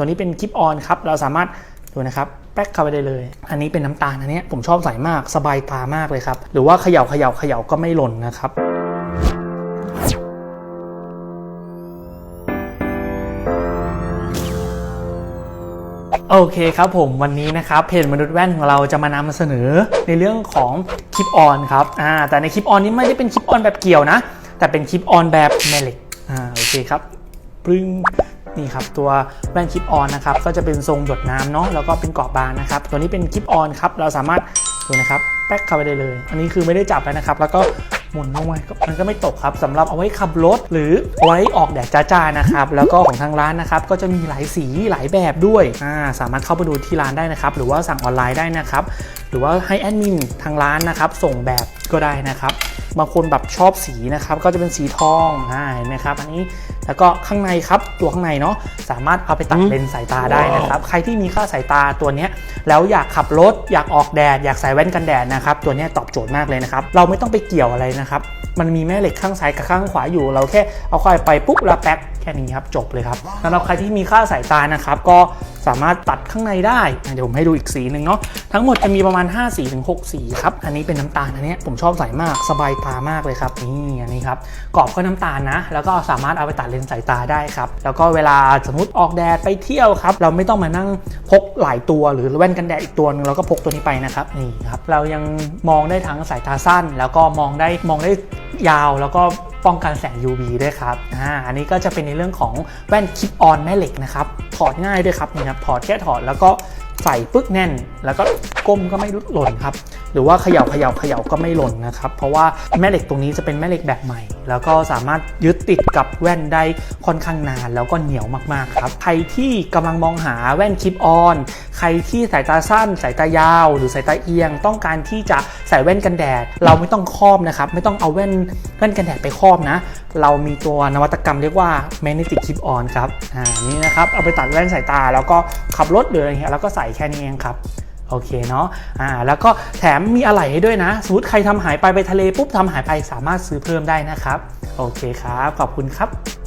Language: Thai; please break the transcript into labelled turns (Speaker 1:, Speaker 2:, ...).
Speaker 1: ตัวนี้เป็นคลิปออนครับ เราสามารถดูนะครับแป๊กเข้าไปได้เลย อันนี้เป็นน้ำตาลอันนี้ผมชอบใส่มากสบายตามากเลยครับ หรือว่าเขย่าเขย่าเขย่าก็ไม่หล่นนะครับโอเคครับผมวันนี้นะครับเพจมนุษย์แว่นของเราจะมานำเสนอในเรื่องของคลิปออนครับอ่าแต่ในคลิปออนนี้ไม่ได้เป็นคลิปออนแบบเกี่ยวนะ แต่เป็นคลิปออนแบบแม่เหล็กอ่าโอเคครับปรึ้ง นี่ครับตัวแว่นคลิปออนนะครับก็จะเป็นทรงหยดน้ำเนาะแล้วก็เป็นกรอบบางนะครับ ตัวนี้เป็นคลิปออนครับเราสามารถดูนะครับแป๊กเข้าไปได้เลย อันนี้คือไม่ได้จับแล้วนะครับ แล้วก็หมุนลงไปมันก็ไม่ตกครับสำหรับเอาไว้ขับรถหรือเอาไว้ออกแดดจ้าๆนะครับ แล้วก็ของทางร้านนะครับ ก็จะมีหลายสีหลายแบบด้วยอ่าสามารถเข้าไปดูที่ร้านได้นะครับ หรือว่าสั่งออนไลน์ได้นะครับ หรือว่าให้แอดมินทางร้านนะครับ ส่งแบบก็ได้นะครับบางคนแบบชอบสีนะครับ ก็จะเป็นสีทองอ่าเห็นไหมครับ อันนี้ แล้วก็ข้างในครับตัวข้างในเนาะสามารถเอาไปตัดเลนส์สายตาได้นะครับใครที่มีค่าสายตาตัวเนี้ยแล้วอยากขับรถอยากออกแดด อยากใส่แว่นกันแดดนะครับตัวเนี้ยตอบโจทย์มากเลยนะครับเราไม่ต้องไปเกี่ยวอะไรนะครับมันมีแม่เหล็กข้างซ้ายกับข้างขวาอยู่ เราแค่เอาเข้าไปปุ๊บแล้วแป๊กแค่นี้ครับจบเลยครับสำหรับใครที่มีค่าสายตานะครับก็ สามารถตัดข้างในได้ เดี๋ยวผมให้ดูอีกสีหนึ่งเนาะทั้งหมดจะมีประมาณ 5 สีถึง6สีครับ อันนี้เป็นน้ำตาลอันนี้ผมชอบใส่มากสบายตามากเลยครับนี่อันนี้ครับกรอบก็น้ำตาลนะ แล้วก็สามารถเอาไปตัดเลนส์สายตาได้ครับ แล้วก็เวลาสมมติออกแดดไปเที่ยวครับ เราไม่ต้องมานั่งพกหลายตัวหรือแว่นกันแดดอีกตัวนึงเราก็พกตัวนี้ไปนะครับนี่ครับเรายังมองได้ทั้งสายตาสั้น แล้วก็มองได้มองได้ยาวแล้วก็ ป้องกันแสง UV ด้วยครับอ่าอันนี้ก็จะเป็นในเรื่องของแว่นคลิปออนแม่เหล็กนะครับ ถอดง่ายด้วยครับนี่ครับถอดแค่ถอดแล้วก็ใส่ปึ๊กแน่น แล้วก็ก้มก็ไม่หล่นครับ หรือว่าเขย่าเขย่าเขย่าก็ไม่หล่นนะครับ เพราะว่าแม่เหล็กตรงนี้จะเป็นแม่เหล็กแบบใหม่ แล้วก็สามารถยึดติดกับแว่นได้ค่อนข้างนานแล้วก็เหนียวมากๆครับ ใครที่กำลังมองหาแว่นคลิปออน ใครที่สายตาสั้น สายตายาว หรือสายตาเอียง ต้องการที่จะใส่แว่นกันแดด เราไม่ต้องครอบนะครับ ไม่ต้องเอาแว่นแว่นกันแดดไปครอบนะ เรามีตัวนวัตกรรมเรียกว่า magnetic clip on ครับ อ่า นี่นะครับ เอาไปตัดแว่นสายตา แล้วก็ขับรถหรืออะไรเงี้ย แล้วก็ใส่แค่นี้เองครับ โอเคเนาะอ่าแล้วก็แถมมีอะไหล่ให้ด้วยนะ สมมติใครทำหายไปไปทะเลปุ๊บทำหายไปสามารถซื้อเพิ่มได้นะครับ โอเคครับ ขอบคุณครับ